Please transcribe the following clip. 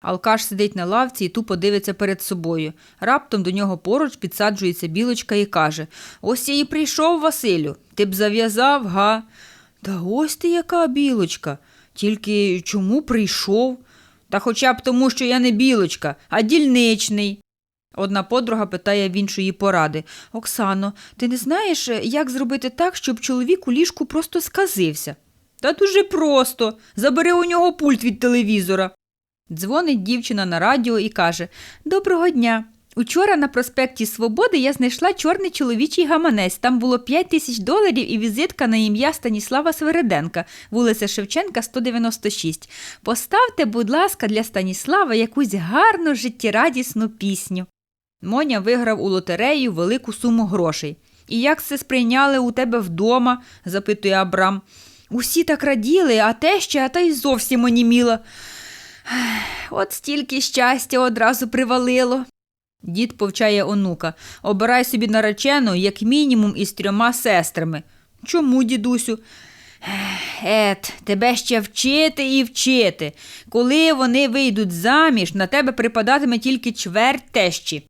Алкаш сидить на лавці і тупо дивиться перед собою. Раптом до нього поруч підсаджується білочка і каже: Ось я і прийшов, Василю. Ти б зав'язав, га? Та ось ти яка білочка. Тільки чому прийшов? Та хоча б тому, що я не білочка, а дільничний. Одна подруга питає в іншої поради. Оксано, ти не знаєш, як зробити так, щоб чоловік у ліжку просто сказився? Та дуже просто. Забери у нього пульт від телевізора. Дзвонить дівчина на радіо і каже: Доброго дня. Учора на проспекті Свободи я знайшла чорний чоловічий гаманець. Там було 5 тисяч доларів і візитка на ім'я Станіслава Свереденка, вулиця Шевченка, 196. Поставте, будь ласка, для Станіслава якусь гарну життєрадісну пісню. Моня виграв у лотерею велику суму грошей. І як це сприйняли у тебе вдома? запитує Абрам. Усі так раділи, а те ще, а та й зовсім оніміла. От стільки щастя одразу привалило. Дід повчає онука. Обирай собі наречену, як мінімум, із трьома сестрами. Чому, дідусю? Ет, тебе ще вчити і вчити. Коли вони вийдуть заміж, на тебе припадатиме тільки чверть тещі.